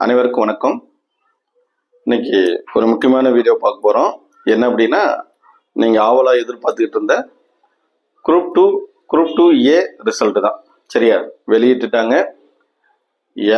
அனைவருக்கும் வணக்கம். இன்னைக்கு ஒரு முக்கியமான வீடியோ பார்க்க போகிறோம் என்ன அப்படின்னா நீங்கள் ஆவலாக எதிர்பார்த்துக்கிட்டு இருந்த group two group two A result தான். சரியா? வெளியிட்டுட்டாங்க.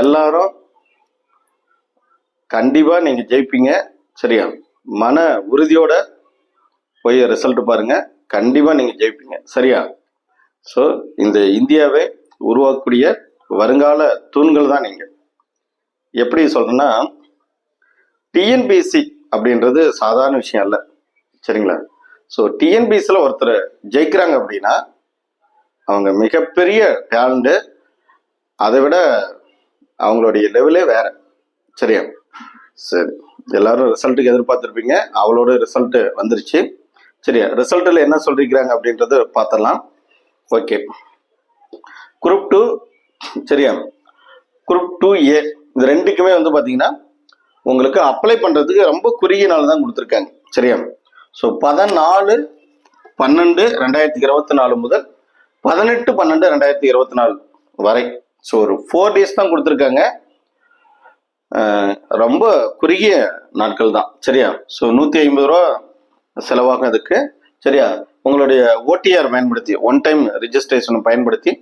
எல்லாரும் கண்டிப்பாக நீங்கள் ஜெயிப்பீங்க. சரியா? மன உறுதியோட போய் ரிசல்ட் பாருங்கள் கண்டிப்பாக நீங்கள் ஜெயிப்பீங்க. சரியா? ஸோ இந்த இந்தியாவை உருவாக்கக்கூடிய வருங்கால தூண்கள் தான் நீங்கள் எப்படி சொல்றேன்னா டிஎன்பிஎஸ்சி அப்படின்றது சாதாரண விஷயம் அல்ல. சரிங்களா? ஸோ டிஎன்பிஎஸ்சியில் ஒருத்தர் ஜெயிக்கிறாங்க அப்படின்னா அவங்க மிகப்பெரிய டேலண்ட்டு அதை விட அவங்களுடைய லெவலே வேற. சரியா? சரி. எல்லாரும் ரிசல்ட்டுக்கு எதிர்பார்த்துருப்பீங்க. அவளோட ரிசல்ட்டு வந்துருச்சு. சரியா? ரிசல்ட்டில் என்ன சொல்லியிருக்கிறாங்க அப்படின்றது பார்த்துடலாம். ஓகே குரூப் டூ சரியா? குரூப் டூ ஏ இது ரெண்டுக்குமே வந்து பார்த்தீங்கன்னா உங்களுக்கு அப்ளை பண்ணுறதுக்கு ரொம்ப குறுகிய நாள் தான் கொடுத்துருக்காங்க. சரியா? ஸோ பதினாலு பன்னெண்டு ரெண்டாயிரத்தி இருபத்தி நாலு முதல் பதினெட்டு பன்னெண்டு ரெண்டாயிரத்தி இருபத்தி நாலு வரை. ஸோ ஒரு ஃபோர் டேஸ் தான் கொடுத்துருக்காங்க. ரொம்ப குறுகிய நாட்கள் தான். சரியா? ஸோ நூற்றி ஐம்பது ரூபா செலவாகும் அதுக்கு. சரியா? உங்களுடைய ஓடிஆர் பயன்படுத்தி ஒன் டைம் ரிஜிஸ்ட்ரேஷனை பயன்படுத்தி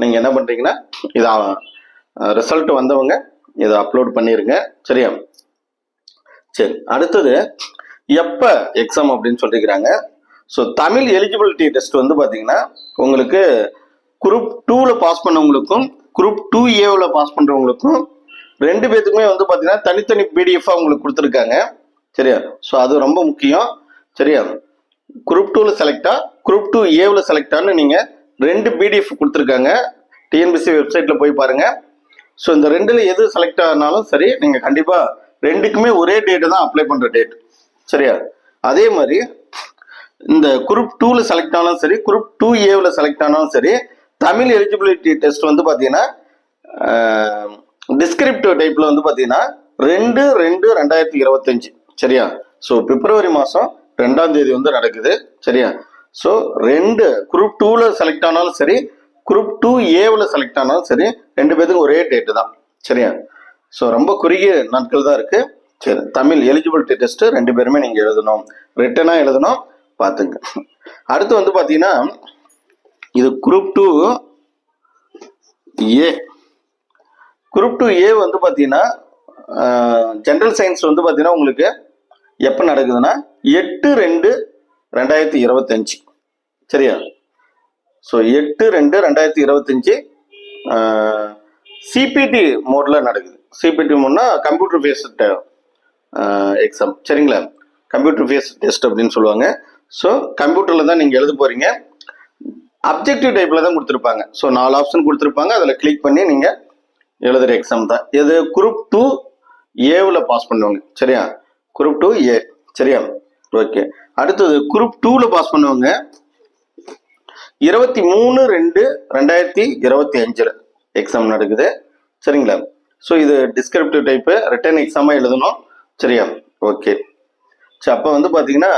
நீங்கள் என்ன பண்ணுறீங்கன்னா இதான் ரிசல்ட் வந்தவங்க இதை அப்லோட் பண்ணிடுங்க சரியா? சரி அடுத்தது எப்போ எக்ஸாம் அப்படின்னு சொல்லிக்கிறாங்க ஸோ தமிழ் எலிஜிபிலிட்டி டெஸ்ட் வந்து பார்த்தீங்கன்னா உங்களுக்கு குரூப் டூவில் பாஸ் பண்ணவங்களுக்கும் குரூப் டூ ஏவில் பாஸ் பண்ணுறவங்களுக்கும் ரெண்டு பேத்துக்குமே வந்து பார்த்தீங்கன்னா தனித்தனி பிடிஎஃபாக உங்களுக்கு கொடுத்துருக்காங்க. சரியா? ஸோ அது ரொம்ப முக்கியம். சரியா? குரூப் டூவில் செலக்டா குரூப் டூ ஏவில் செலக்டான்னு நீங்கள் ரெண்டு பிடிஎஃப் கொடுத்துருக்காங்க. டிஎன்பிசி வெப்சைட்டில் போய் பாருங்கள் ஸோ இந்த ரெண்டில் எது செலக்ட் ஆனாலும் சரி நீங்கள் கண்டிப்பாக ரெண்டுக்குமே ஒரே டேட்டு தான் அப்ளை பண்ணுற டேட் சரியா? அதே மாதிரி இந்த குரூப் டூவில் செலக்ட் ஆனாலும் சரி குரூப் டூ ஏவில் செலக்ட் ஆனாலும் சரி தமிழ் எலிஜிபிலிட்டி டெஸ்ட் வந்து பார்த்தீங்கன்னா டிஸ்கிரிப்டிவ் டைப்பில் வந்து பார்த்தீங்கன்னா ரெண்டு ரெண்டு ரெண்டாயிரத்தி இருபத்தஞ்சு. சரியா? ஸோ பிப்ரவரி மாதம் ரெண்டாம் தேதி வந்து நடக்குது. சரியா? ஸோ ரெண்டு குரூப் டூவில் செலக்ட் ஆனாலும் சரி குரூப் டூ ஏவில் செலக்ட் ஆனாலும் சரி ரெண்டு பேத்துக்கும் ஒரே டேட்டு தான். சரியா? ஸோ ரொம்ப குறுகிய நாட்கள் தான் இருக்குது சரி தமிழ் எலிஜிபிலிட்டி டெஸ்ட்டு ரெண்டு பேருமே நீங்கள் எழுதணும். ரிட்டனாக எழுதணும் பார்த்துங்க அடுத்து வந்து பார்த்தீங்கன்னா இது group two A group two A வந்து பார்த்தீங்கன்னா ஜென்ரல் சயின்ஸ் வந்து பார்த்தீங்கன்னா உங்களுக்கு எப்போ நடக்குதுன்னா எட்டு ரெண்டு ரெண்டாயிரத்தி இருபத்தஞ்சு. சரியா? ஸோ எட்டு ரெண்டு ரெண்டாயிரத்தி இருபத்தஞ்சி சிபிடி மோடில் நடக்குது. சிபிடி மோட்னா கம்ப்யூட்டர் பேஸ்ட் எக்ஸாம் சரிங்களா? கம்ப்யூட்டர் பேஸ் டெஸ்ட் அப்படின்னு சொல்லுவாங்க. ஸோ கம்ப்யூட்டரில் தான் நீங்கள் எழுத போகிறீங்க அப்ஜெக்டிவ் டைப்பில் தான் கொடுத்துருப்பாங்க. ஸோ நாலு ஆப்ஷன் கொடுத்துருப்பாங்க. அதில் கிளிக் பண்ணி நீங்கள் எழுதுகிற எக்ஸாம் தான். இது குரூப் டூ ஏவில் பாஸ் பண்ணுவாங்க. சரியா? குரூப் டூ ஏ சரியா? ஓகே அடுத்தது குரூப் டூவில் பாஸ் பண்ணுவாங்க. இருபத்தி மூணு ரெண்டு ரெண்டாயிரத்தி இருபத்தி அஞ்சில் எக்ஸாம் நடக்குது. சரிங்களா? ஸோ இது டிஸ்கிரிப்டிவ் டைப்பு ரிட்டர்ன் எக்ஸாமாக எழுதணும். சரியா? ஓகே சரி அப்போ வந்து பார்த்தீங்கன்னா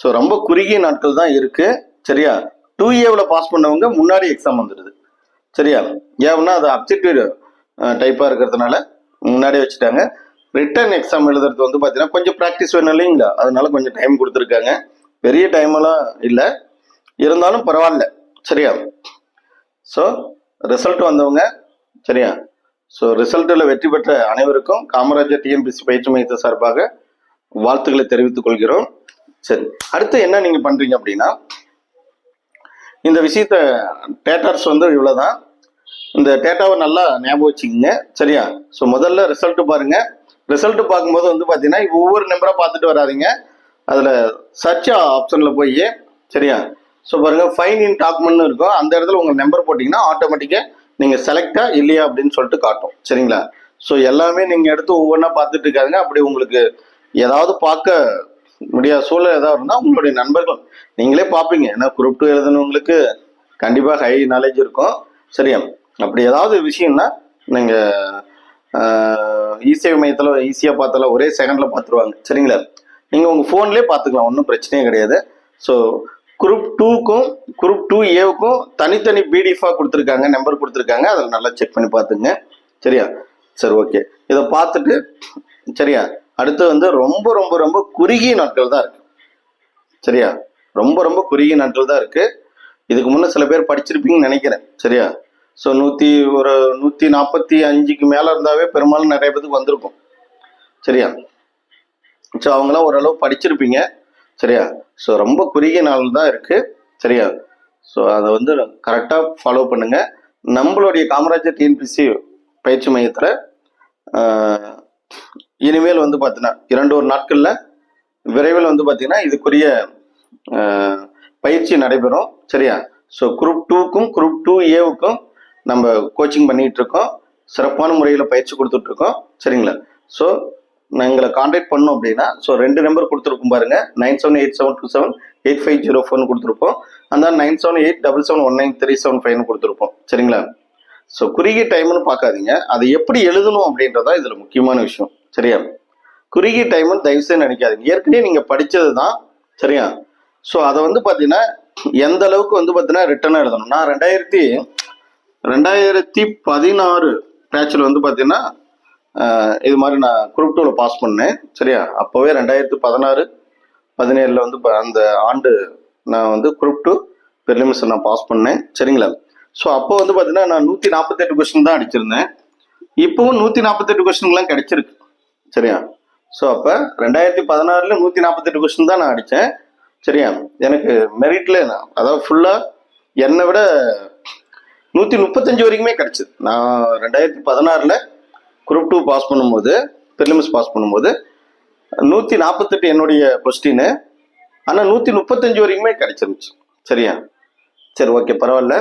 ஸோ ரொம்ப குறுகிய நாட்கள் தான் இருக்குது சரியா? டூ ஏவில் பாஸ் பண்ணவங்க முன்னாடி எக்ஸாம் வந்துடுது சரியா? ஏன்னா அது அப்ஜெக்டிவ் டைப்பாக இருக்கிறதுனால முன்னாடியே வச்சுட்டாங்க. ரிட்டர்ன் எக்ஸாம் எழுதுறது வந்து பார்த்தீங்கன்னா கொஞ்சம் ப்ராக்டிஸ் வேணும் இல்லைங்களா? அதனால கொஞ்சம் டைம் கொடுத்துருக்காங்க. பெரிய டைமெல்லாம் இல்லை. இருந்தாலும் பரவாயில்ல. சரியா? ஸோ ரிசல்ட் வந்தவங்க சரியா? ஸோ ரிசல்ட்டில் வெற்றி பெற்ற அனைவருக்கும் காமராஜர் டிஎம்பிசி பயிற்சி மையத்தை சார்பாக வாழ்த்துக்களை தெரிவித்துக் கொள்கிறோம். சரி அடுத்து என்ன நீங்கள் பண்ணுறீங்க அப்படின்னா இந்த விஷயத்த டேட்டாஸ் வந்து இவ்வளோதான் இந்த டேட்டாவை நல்லா ஞாபகம் வச்சுக்கோங்க. சரியா? ஸோ முதல்ல ரிசல்ட்டு பாருங்கள் ரிசல்ட்டு பார்க்கும்போது வந்து பார்த்தீங்கன்னா இப்போ ஒவ்வொரு நம்பராக பார்த்துட்டு வராதீங்க. அதில் சர்ச் ஆப்ஷனில் போய் சரியா? ஸோ பாருங்க ஃபைன் இன் டாக்குமெண்ட்னு இருக்கும். அந்த இடத்துல உங்கள் நம்பர் போட்டிங்கன்னா ஆட்டோமேட்டிக்காக நீங்கள் செலக்டா இல்லையா அப்படின்னு சொல்லிட்டு காட்டும். சரிங்களா? ஸோ எல்லாமே நீங்கள் எடுத்து ஒவ்வொன்றா பார்த்துட்டு இருக்காதுங்க. அப்படி உங்களுக்கு ஏதாவது பார்க்க முடியாத சூழல் ஏதாவது இருந்தால் உங்களுடைய நண்பர்கள் நீங்களே பார்ப்பீங்க. ஏன்னா குரூப் டூ எழுதுனவங்களுக்கு கண்டிப்பாக ஹை நாலேஜ் இருக்கும். சரியா? அப்படி ஏதாவது விஷயம்னா நீங்கள் இசேவை மையத்தில் ஈஸியாக பார்த்தாலும் ஒரே செகண்டில் பார்த்துருவாங்க. சரிங்களா? நீங்கள் உங்கள் ஃபோன்லேயே பார்த்துக்கலாம். ஒன்றும் பிரச்சனையே கிடையாது. ஸோ குரூப் டூக்கும் குரூப் டூ ஏவுக்கும் தனித்தனி பிடிஎஃபாக கொடுத்துருக்காங்க நம்பர் கொடுத்துருக்காங்க. அதில் நல்லா செக் பண்ணி பார்த்துங்க. சரியா? சரி ஓகே. இதை பார்த்துட்டு சரியா? அடுத்து வந்து ரொம்ப ரொம்ப ரொம்ப குறுகிய நாட்கள் தான் இருக்கு. சரியா? ரொம்ப ரொம்ப குறுகிய நாட்கள் தான் இருக்கு. இதுக்கு முன்னே சில பேர் படிச்சிருப்பீங்கன்னு நினைக்கிறேன். சரியா? ஸோ நூற்றி ஒரு நூற்றி நாற்பத்தி அஞ்சுக்கு மேலே இருந்தாவே பெரும்பாலும் நிறைய பேருக்கு வந்திருக்கும். சரியா? ஸோ அவங்களாம் ஓரளவு படிச்சிருப்பீங்க. சரியா? ஸோ ரொம்ப குறுகிய நாள் தான் இருக்குது சரியா? ஸோ அதை வந்து கரெக்டாக ஃபாலோ பண்ணுங்கள் நம்மளுடைய காமராஜர் டிஎன்பிசி பயிற்சி மையத்தில் இனிமேல் வந்து பார்த்தீங்கன்னா இரண்டு ஒரு நாட்களில் விரைவில் வந்து பார்த்தீங்கன்னா இதுக்குரிய பயிற்சி நடைபெறும். சரியா? ஸோ குரூப் டூக்கும் குரூப் டூ ஏவுக்கும் நம்ம கோச்சிங் பண்ணிகிட்டு இருக்கோம். சிறப்பான முறையில் பயிற்சி கொடுத்துட்ருக்கோம் சரிங்களா? ஸோ எங்களை காண்டாக்ட் பண்ணோம் அப்படின்னா ஸோ ரெண்டு நம்பர் கொடுத்துருக்கும் பாருங்க. Nine seven eight seven two seven eight five zero ஃபோர்னு கொடுத்துருப்போம். அந்த nine seven eight double seven one nine three seven ஃபைவ்னு கொடுத்துருப்போம். சரிங்களா? ஸோ குறுகிய டைம்னு பார்க்காதீங்க. அதை எப்படி எழுதணும் அப்படின்றதா இதில் முக்கியமான விஷயம். சரியா? குறுகிய டைம்னு தயவுசெய்து நினைக்காதீங்க. ஏற்கனவே நீங்கள் படித்தது தான் சரியா? ஸோ அதை வந்து பார்த்தீங்கன்னா எந்த அளவுக்கு வந்து பார்த்தீங்கன்னா ரிட்டர்னாக எழுதணும்? நான் ரெண்டாயிரத்தி ரெண்டாயிரத்தி பதினாறு பேட்சில் வந்து பார்த்தீங்கன்னா இது மாதிரி நான் குரூப் டூவில் பாஸ் பண்ணேன். சரியா? அப்போவே ரெண்டாயிரத்து பதினாறு பதினேழில் வந்து ப- அந்த ஆண்டு நான் வந்து குரூப் டூ ப்ரிலிம்ஸ் நான் பாஸ் பண்ணேன். சரிங்களா? ஸோ அப்போ வந்து பார்த்தீங்கன்னா நான் நூற்றி நாற்பத்தெட்டு கொஸ்டின் தான் அடிச்சிருந்தேன். இப்போவும் நூற்றி நாற்பத்தெட்டு கொஸ்டின்லாம் கிடைச்சிருக்கு. சரியா? ஸோ அப்போ ரெண்டாயிரத்தி பதினாறில் நூற்றி நாற்பத்தெட்டு கொஸ்டின் தான் நான் அடித்தேன் சரியா? எனக்கு மெரிட்ல அதாவது ஃபுல்லாக என்னை விட நூற்றி முப்பத்தஞ்சு வரைக்குமே கிடச்சிது. நான் ரெண்டாயிரத்தி பதினாறில் குரூப் டூ பாஸ் பண்ணும்போது ப்ரிலிம்ஸ் பாஸ் பண்ணும்போது நூற்றி நாற்பத்தெட்டு என்னுடைய கொஸ்டின் ஆனால் நூற்றி முப்பத்தஞ்சு வரைக்குமே கிடைச்சிருந்துச்சு. சரியா? சரி ஓகே பரவாயில்ல.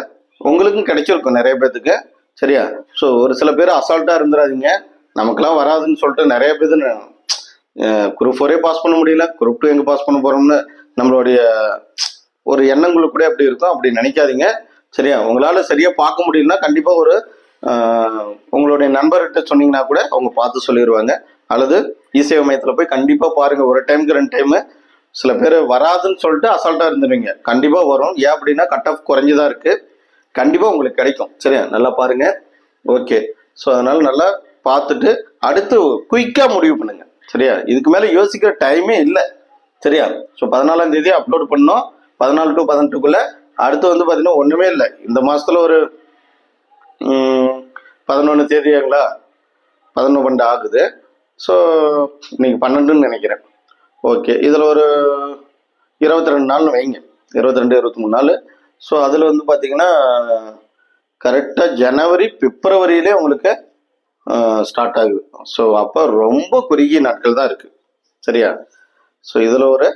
உங்களுக்கும் கிடைச்சிருக்கும் நிறைய பேர்த்துக்கு சரியா? ஸோ ஒரு சில பேர் அசால்ட்டாக இருந்துடாதீங்க நமக்கெல்லாம் வராதுன்னு சொல்லிட்டு நிறைய பேர் குரூப் ஃபோரே பாஸ் பண்ண முடியல. குரூப் டூ எங்கே பாஸ் பண்ண போகிறோம்னு நம்மளுடைய ஒரு எண்ணங்களுக்கு கூட அப்படி இருக்கும். அப்படி நினைக்காதீங்க. சரியா? உங்களால் சரியாக பார்க்க முடியலன்னா கண்டிப்பாக ஒரு உங்களுடைய நண்பர்கிட்ட சொன்னீங்கன்னா கூட அவங்க பார்த்து சொல்லிடுவாங்க அல்லது இசேவை மையத்தில் போய் கண்டிப்பாக பாருங்கள் ஒரு டைமுக்கு ரெண்டு டைமு சில பேர் வராதுன்னு சொல்லிட்டு அசால்ட்டாக இருந்துருவீங்க. கண்டிப்பாக வரும். ஏன் அப்படின்னா கட் ஆஃப் குறைஞ்சுதான் இருக்குது கண்டிப்பாக உங்களுக்கு கிடைக்கும். சரியா? நல்லா பாருங்கள் ஓகே ஸோ அதனால் நல்லா பார்த்துட்டு அடுத்து குயிக்காக முடிவு பண்ணுங்கள் சரியா? இதுக்கு மேலே யோசிக்கிற டைமே இல்லை. சரியா? ஸோ பதினாலாம் தேதி அப்லோட் பண்ணோம் பதினாலு டு பதினெட்டுக்குள்ளே அடுத்து வந்து பார்த்தீங்கன்னா ஒன்றுமே இல்லை. இந்த மாதத்தில் ஒரு பதினொன்று தேதியாங்களா பதினொன்று பன்னெண்டு ஆகுது. ஸோ இன்னைக்கு பன்னெண்டுன்னு நினைக்கிறேன். ஓகே இதில் ஒரு இருபத்தி ரெண்டு நாள்னு வைங்க. இருபத்தி ரெண்டு இருபத்தி மூணு நாள். ஸோ அதில் வந்து பார்த்தீங்கன்னா கரெக்டாக ஜனவரி பிப்ரவரியிலே உங்களுக்கு ஸ்டார்ட் ஆகுது. ஸோ அப்போ ரொம்ப குறுகிய நாட்கள் தான் இருக்குது சரியா? ஸோ இதில் ஒரு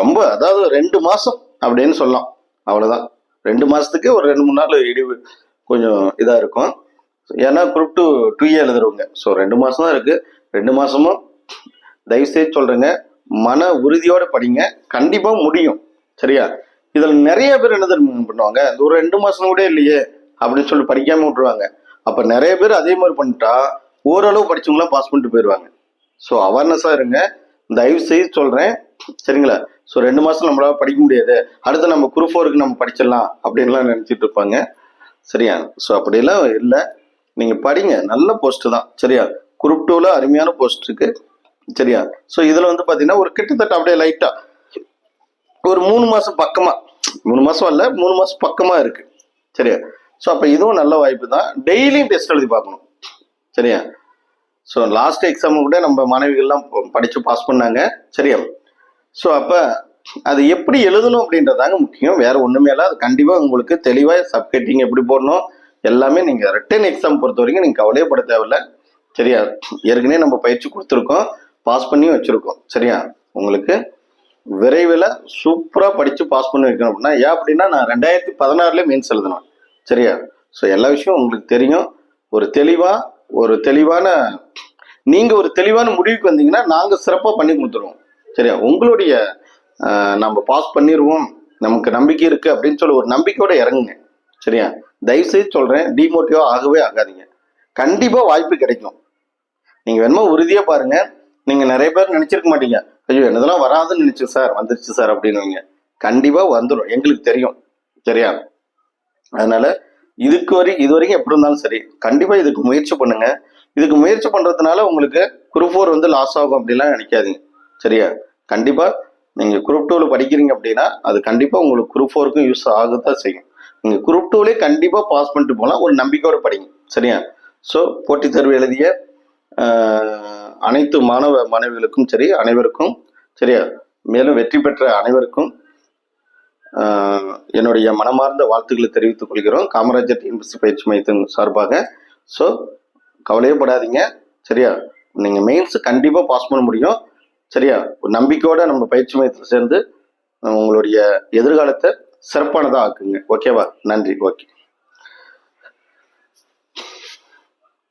ரொம்ப அதாவது ரெண்டு மாதம் அப்படின்னு சொல்லலாம். அவ்வளோதான் ரெண்டு மாதத்துக்கு ஒரு ரெண்டு மூணு நாள் இடிவு கொஞ்சம் இதாக இருக்கும். ஏன்னா குரூப் டூ டூ இயர் எழுதுறவங்க. ஸோ ரெண்டு மாதம் தான் இருக்குது ரெண்டு மாதமும் தயவுசெய்து சொல்கிறேங்க மன உறுதியோடு படிங்க. கண்டிப்பாக முடியும். சரியா? இதில் நிறைய பேர் என்ன பண்ணுவாங்க? இந்த ஒரு ரெண்டு மாதம் கூட இல்லையே அப்படின்னு சொல்லி படிக்காமல் விட்டுருவாங்க. அப்போ நிறைய பேர் அதே மாதிரி பண்ணிட்டா ஓரளவு படிச்சவங்களாம் பாஸ் பண்ணிட்டு போயிடுவாங்க. ஸோ அவேர்னஸாக இருங்க. தயவு செய்து சொல்கிறேன் சரிங்களா? ஸோ ரெண்டு மாதம் நம்மளால் படிக்க முடியாது. அடுத்து நம்ம குரூப் ஃபோருக்கு நம்ம படிச்சிடலாம் அப்படின்லாம் நினச்சிட்டு இருப்பாங்க. சரியா? ஸோ அப்படிலாம் இல்லை. நீங்கள் படிங்க. நல்ல போஸ்ட்டு தான். சரியா? குரூப் டூவில் அருமையான போஸ்ட் இருக்கு. சரியா? ஸோ இதில் வந்து பார்த்தீங்கன்னா ஒரு கிட்டத்தட்ட அப்படியே லைட்டாக ஒரு மூணு மாதம் பக்கமாக மூணு மாதம் இல்லை மூணு மாதம் பக்கமாக இருக்கு. சரியா? ஸோ அப்போ இதுவும் நல்ல வாய்ப்பு தான். டெய்லியும் டெஸ்ட் எழுதி பார்க்கணும். சரியா? ஸோ லாஸ்ட் எக்ஸாம் கூட நம்ம மாணவிகள்லாம் படித்து பாஸ் பண்ணாங்க. சரியா? ஸோ அப்போ அது எப்படி எழுதணும் அப்படின்றதாங்க முக்கியம். வேற ஒண்ணுமே இல்லை. அது கண்டிப்பாக உங்களுக்கு தெளிவாக சப்கெட்டிங் எப்படி போடணும் எல்லாமே நீங்கள் ரிட்டன் எக்ஸாம் பொறுத்த வரைக்கும் நீங்கள் கவலையப்பட தேவையில்ல. சரியா? ஏற்கனவே நம்ம பயிற்சி கொடுத்துருக்கோம். பாஸ் பண்ணி வச்சிருக்கோம். சரியா? உங்களுக்கு விரைவில் சூப்பராக படித்து பாஸ் பண்ணி வைக்கணும் அப்படின்னா ஏன் அப்படின்னா நான் ரெண்டாயிரத்தி பதினாறுலேயே மீன்ஸ் எழுதினேன் சரியா? ஸோ எல்லா விஷயம் உங்களுக்கு தெரியும். ஒரு தெளிவாக ஒரு தெளிவான நீங்கள் ஒரு தெளிவான முடிவுக்கு வந்தீங்கன்னா நாங்கள் சிறப்பாக பண்ணி கொடுத்துருவோம். சரியா? உங்களுடைய நம்ம பாஸ் பண்ணிடுவோம் நமக்கு நம்பிக்கை இருக்குது அப்படின்னு சொல்லி ஒரு நம்பிக்கையோட இறங்குங்க. சரியா? தயவுசெய்து சொல்கிறேன் டிமோட்டிவா ஆகவே ஆகாதீங்க. கண்டிப்பாக வாய்ப்பு கிடைக்கும். நீங்கள் வேணுமோ உறுதியாக பாருங்கள் நீங்கள் நிறைய பேர் நினச்சிருக்க மாட்டீங்க. ஐயோ என்னதெல்லாம் வராதுன்னு நினச்சி சார் வந்துருச்சு சார் அப்படின்னுவீங்க கண்டிப்பாக வந்துடும் எங்களுக்கு தெரியும். சரியா? அதனால் இதுக்கு வரை இது வரைக்கும் எப்படி இருந்தாலும் சரி கண்டிப்பாக இதுக்கு முயற்சி பண்ணுங்கள் இதுக்கு முயற்சி பண்ணுறதுனால உங்களுக்கு குரூப் ஃபோர் வந்து லாஸ் ஆகும் அப்படிலாம் நினைக்காதீங்க. சரியா? கண்டிப்பாக நீங்கள் குரூப் டூவில் படிக்கிறீங்க அப்படின்னா அது கண்டிப்பாக உங்களுக்கு குரூப் ஃபோருக்கும் யூஸ் ஆகத்தான் செய்யும். நீங்கள் குரூப் டூவிலே கண்டிப்பாக பாஸ் பண்ணிட்டு போகலாம். ஒரு நம்பிக்கையோட படிங்க. சரியா? ஸோ போட்டித் தேர்வு எழுதிய அனைத்து மாணவ மாணவிகளுக்கும் சரி அனைவருக்கும் சரியா? மேலும் வெற்றி பெற்ற அனைவருக்கும் என்னுடைய மனமார்ந்த வாழ்த்துக்களை தெரிவித்துக் கொள்கிறோம். காமராஜர் டிஎன்பிசி பயிற்சி மையத்தின் சார்பாக. ஸோ கவலையப்படாதீங்க சரியா? நீங்கள் மெயின்ஸ் கண்டிப்பாக பாஸ் பண்ண முடியும். சரியா? ஒரு நம்பிக்கையோட நம்ம பயிற்சி மையத்தில் சேர்ந்து உங்களுடைய எதிர்காலத்தை சிறப்பானதாக ஆக்குங்க. ஓகேவா? நன்றி. ஓகே.